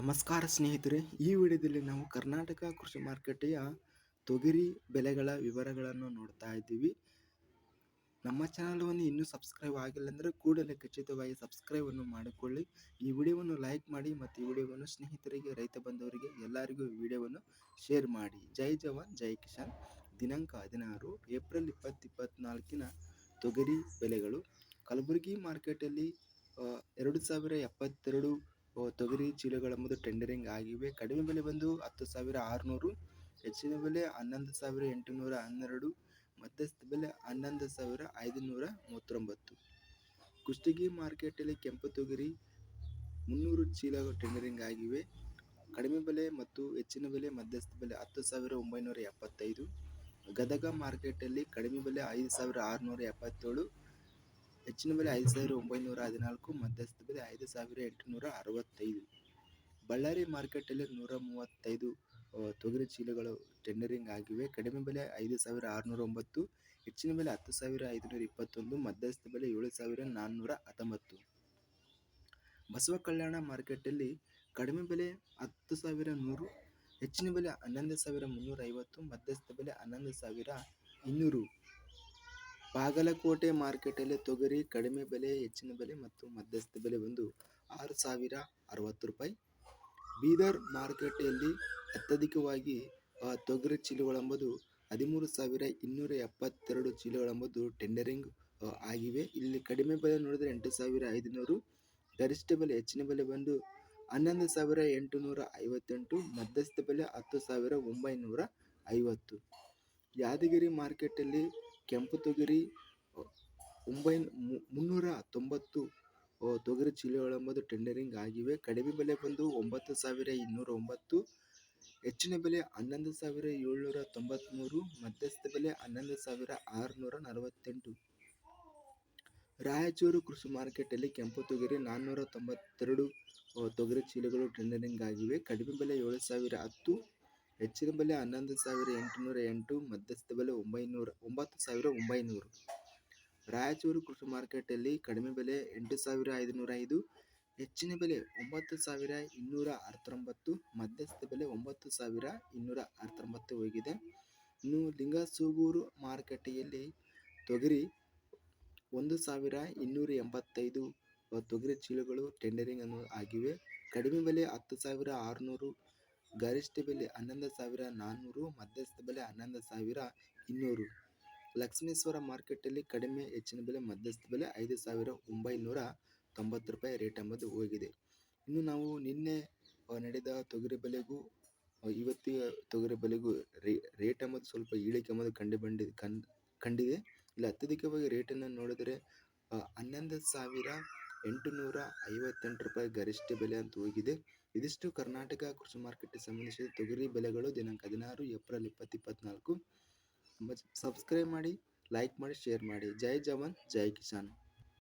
ನಮಸ್ಕಾರ ಸ್ನೇಹಿತರೆ, ಈ ವಿಡಿಯೋದಲ್ಲಿ ನಾವು ಕರ್ನಾಟಕ ಕೃಷಿ ಮಾರುಕಟ್ಟೆಯ ತೊಗರಿ ಬೆಲೆಗಳ ವಿವರಗಳನ್ನು ನೋಡ್ತಾ ಇದ್ದೀವಿ. ನಮ್ಮ ಚಾನಲ್ವನ್ನು ಇನ್ನೂ ಸಬ್ಸ್ಕ್ರೈಬ್ ಆಗಿಲ್ಲ ಅಂದರೆ ಕೂಡಲೇ ಖಚಿತವಾಗಿ ಸಬ್ಸ್ಕ್ರೈಬನ್ನು ಮಾಡಿಕೊಳ್ಳಿ. ಈ ವಿಡಿಯೋವನ್ನು ಲೈಕ್ ಮಾಡಿ ಮತ್ತು ಈ ವಿಡಿಯೋವನ್ನು ಸ್ನೇಹಿತರಿಗೆ, ರೈತ ಬಂಧುವರಿಗೆ ಎಲ್ಲರಿಗೂ ವಿಡಿಯೋವನ್ನು ಶೇರ್ ಮಾಡಿ. ಜೈ ಜವಾನ್, ಜೈ ಕಿಸಾನ್. ದಿನಾಂಕ ಹದಿನಾರು, ಏಪ್ರಿಲ್ ಇಪ್ಪತ್ತು ಇಪ್ಪತ್ತ್ನಾಲ್ಕಿನ ತೊಗರಿ ಬೆಲೆಗಳು. ಕಲಬುರಗಿ ಮಾರ್ಕೆಟಲ್ಲಿ ಎರಡು ಸಾವಿರ ಎಪ್ಪತ್ತೆರಡು ಆ, ಚೀಲಗಳ ಚೀಲಗಳೆಂಬುದು ಟೆಂಡರಿಂಗ್ ಆಗಿವೆ. ಕಡಿಮೆ ಬೆಲೆ ಬಂದು ಹತ್ತು ಸಾವಿರ ಆರುನೂರು ಹೆಚ್ಚಿನ ಬೆಲೆ ಹನ್ನೊಂದು ಸಾವಿರ ಎಂಟುನೂರ ಹನ್ನೆರಡು ಮಧ್ಯಸ್ಥ ಬೆಲೆ ಹನ್ನೊಂದು ಸಾವಿರ ಐದುನೂರ ಮೂವತ್ತೊಂಬತ್ತು. ಕುಷ್ಟಗಿ ಮಾರ್ಕೆಟಲ್ಲಿ ಕೆಂಪು ತೊಗರಿ ಮುನ್ನೂರು ಚೀಲ ಟೆಂಡರಿಂಗ್ ಆಗಿವೆ. ಕಡಿಮೆ ಬೆಲೆ ಮತ್ತು ಹೆಚ್ಚಿನ ಬೆಲೆ ಮಧ್ಯಸ್ಥ ಬೆಲೆ ಹತ್ತು ಸಾವಿರ ಒಂಬೈನೂರ ಎಪ್ಪತ್ತೈದು. ಗದಗ ಮಾರ್ಕೆಟಲ್ಲಿ ಕಡಿಮೆ ಬೆಲೆ ಐದು ಸಾವಿರ ಆರುನೂರ ಎಪ್ಪತ್ತೇಳು. ಹೆಚ್ಚಿನ ಬೆಲೆ ಐದು ಸಾವಿರ ಒಂಬೈನೂರ ಹದಿನಾಲ್ಕು ಮಧ್ಯಸ್ಥ ಬೆಲೆ ಐದು ಸಾವಿರ ಎಂಟುನೂರ ಅರವತ್ತೈದು. ಬಳ್ಳಾರಿ ಮಾರ್ಕೆಟಲ್ಲಿ ನೂರ ಮೂವತ್ತೈದು ತೊಗರಿ ಚೀಲಗಳು ಟೆಂಡರಿಂಗ್ ಆಗಿವೆ. ಕಡಿಮೆ ಬೆಲೆ ಐದು ಸಾವಿರ ಆರುನೂರ ಒಂಬತ್ತು ಹೆಚ್ಚಿನ ಬೆಲೆ ಹತ್ತು ಸಾವಿರ ಐದುನೂರ ಇಪ್ಪತ್ತೊಂದು ಮಧ್ಯಸ್ಥ ಬೆಲೆ ಏಳು ಸಾವಿರ ನಾನ್ನೂರ ಹತ್ತೊಂಬತ್ತು. ಬಸವ ಕಲ್ಯಾಣ ಮಾರ್ಕೆಟಲ್ಲಿ ಕಡಿಮೆ ಬೆಲೆ ಹತ್ತು ಸಾವಿರ ನೂರು ಹೆಚ್ಚಿನ ಬೆಲೆ ಹನ್ನೊಂದು ಸಾವಿರ ಮುನ್ನೂರ ಐವತ್ತು ಮಧ್ಯಸ್ಥ ಬೆಲೆ ಹನ್ನೊಂದು ಸಾವಿರ ಇನ್ನೂರು. ಬಾಗಲಕೋಟೆ ಮಾರ್ಕೆಟಲ್ಲಿ ತೊಗರಿ, ಕಡಿಮೆ ಬೆಲೆ, ಹೆಚ್ಚಿನ ಬೆಲೆ ಮತ್ತು ಮಧ್ಯಸ್ಥ ಬೆಲೆ ಒಂದು ಆರು ಸಾವಿರ ಅರವತ್ತು ರೂಪಾಯಿ. ಬೀದರ್ ಮಾರುಕಟ್ಟೆಯಲ್ಲಿ ಅತ್ಯಧಿಕವಾಗಿ ತೊಗರಿ ಚೀಲಗಳೆಂಬುದು ಹದಿಮೂರು ಸಾವಿರ ಇನ್ನೂರ ಎಪ್ಪತ್ತೆರಡು ಚೀಲಗಳೆಂಬುದು ಟೆಂಡರಿಂಗ್ ಆಗಿವೆ. ಇಲ್ಲಿ ಕಡಿಮೆ ಬೆಲೆ ನೋಡಿದರೆ ಎಂಟು ಸಾವಿರ ಐದುನೂರು. ಗರಿಷ್ಠ ಬೆಲೆ, ಹೆಚ್ಚಿನ ಬೆಲೆ ಬಂದು ಹನ್ನೊಂದು ಸಾವಿರ ಎಂಟುನೂರ ಐವತ್ತೆಂಟು. ಮಧ್ಯಸ್ಥ ಬೆಲೆ ಹತ್ತು ಸಾವಿರ ಒಂಬೈನೂರ ಐವತ್ತು. ಯಾದಗಿರಿ ಮಾರ್ಕೆಟಲ್ಲಿ ಕೆಂಪು ತೊಗರಿ ಒಂಬೈ ಮುನ್ನೂರ ತೊಂಬತ್ತು ತೊಗರಿ ಚೀಲಗಳೆಂಬುದು ಟೆಂಡರಿಂಗ್ ಆಗಿವೆ. ಕಡಿಮೆ ಬೆಲೆ ಬಂದು ಒಂಬತ್ತು ಸಾವಿರ ಇನ್ನೂರ ಒಂಬತ್ತು, ಹೆಚ್ಚಿನ ಬೆಲೆ ಹನ್ನೊಂದು ಸಾವಿರ ಏಳ್ನೂರ ತೊಂಬತ್ತ್ಮೂರು ಮಧ್ಯಸ್ಥ ಬೆಲೆ ಹನ್ನೊಂದು ಸಾವಿರ ಆರುನೂರ ನಲವತ್ತೆಂಟು. ರಾಯಚೂರು ಕೃಷಿ ಮಾರ್ಕೆಟಲ್ಲಿ ಕೆಂಪು ತೊಗರಿ ನಾನ್ನೂರ ತೊಂಬತ್ತೆರಡು ತೊಗರಿ ಚೀಲಗಳು ಟೆಂಡರಿಂಗ್ ಆಗಿವೆ. ಕಡಿಮೆ ಬೆಲೆ ಏಳು ಸಾವಿರ ಹತ್ತು ಹೆಚ್ಚಿನ ಬೆಲೆ ಹನ್ನೊಂದು ಸಾವಿರ ಎಂಟುನೂರ ಎಂಟು ಮಧ್ಯಸ್ಥ ಬೆಲೆ ಒಂಬೈನೂರ, ಒಂಬತ್ತು ಸಾವಿರ ಒಂಬೈನೂರು. ರಾಯಚೂರು ಕೃಷಿ ಮಾರ್ಕೆಟಲ್ಲಿ ಕಡಿಮೆ ಬೆಲೆ ಎಂಟು ಸಾವಿರ ಐದುನೂರ ಐದು, ಹೆಚ್ಚಿನ ಬೆಲೆ ಒಂಬತ್ತು ಸಾವಿರ ಇನ್ನೂರ ಅರವತ್ತೊಂಬತ್ತು ಮಧ್ಯಸ್ಥ ಬೆಲೆ ಒಂಬತ್ತು ಸಾವಿರ ಇನ್ನೂರ ಅರವತ್ತೊಂಬತ್ತು ಹೋಗಿದೆ. ಇನ್ನು ಲಿಂಗಸೂಗೂರು ಮಾರುಕಟ್ಟೆಯಲ್ಲಿ ತೊಗರಿ ಒಂದು ಸಾವಿರ ಇನ್ನೂರ ಎಂಬತ್ತೈದು, ತೊಗರಿ ಚೀಲಗಳು ಟೆಂಡರಿಂಗ್ ಅನ್ನು ಆಗಿವೆ. ಕಡಿಮೆ ಬೆಲೆ ಹತ್ತು ಸಾವಿರ ಆರುನೂರು ಗರಿಷ್ಠ ಬೆಲೆ ಹನ್ನೊಂದು ಸಾವಿರ ನಾನ್ನೂರು ಮಧ್ಯಸ್ಥ ಬೆಲೆ ಹನ್ನೊಂದು ಸಾವಿರ ಇನ್ನೂರು. ಲಕ್ಷ್ಮೇಶ್ವರ ಮಾರ್ಕೆಟಲ್ಲಿ ಕಡಿಮೆ ಹೆಚ್ಚಿನ ಬೆಲೆ, ಮಧ್ಯಸ್ಥ ಬೆಲೆ ಐದು ಸಾವಿರ ಒಂಬೈನೂರ ತೊಂಬತ್ತು ರೂಪಾಯಿ ರೇಟ್ ಎಂಬುದು ಹೋಗಿದೆ. ಇನ್ನು ನಾವು ನಿನ್ನೆ ನಡೆದ ತೊಗರಿ ಬೆಲೆಗೂ ಇವತ್ತಿನ ತೊಗರಿ ಬೆಲೆಗೂ ರೇಟ್ ಎಂಬುದು ಸ್ವಲ್ಪ ಇಳಿಕೆ ಎಂಬುದು ಕಂಡು ಬಂಡಿ, ಕಂಡು, ಕಂಡಿದೆ. ಇಲ್ಲಿ ಅತ್ಯಧಿಕವಾಗಿ ರೇಟನ್ನು ನೋಡಿದರೆ ಹನ್ನೊಂದು ಸಾವಿರ ಎಂಟುನೂರ ಐವತ್ತೆಂಟು ರೂಪಾಯಿ ಗರಿಷ್ಠ ಬೆಲೆ ಅಂತ ಹೋಗಿದೆ. ಇದಿಷ್ಟು ಕರ್ನಾಟಕ ಕೃಷಿ ಮಾರ್ಕೆಟ್ಗೆ ಸಂಬಂಧಿಸಿದ ತೊಗರಿ ಬೆಲೆಗಳು ದಿನಾಂಕ ಹದಿನಾರು ಏಪ್ರಿಲ್ ಇಪ್ಪತ್ತು ಇಪ್ಪತ್ತ್ನಾಲ್ಕು ಸಬ್ಸ್ಕ್ರೈಬ್ ಮಾಡಿ, ಲೈಕ್ ಮಾಡಿ, ಶೇರ್ ಮಾಡಿ. ಜೈ ಜವಾನ್, ಜೈ ಕಿಸಾನ್.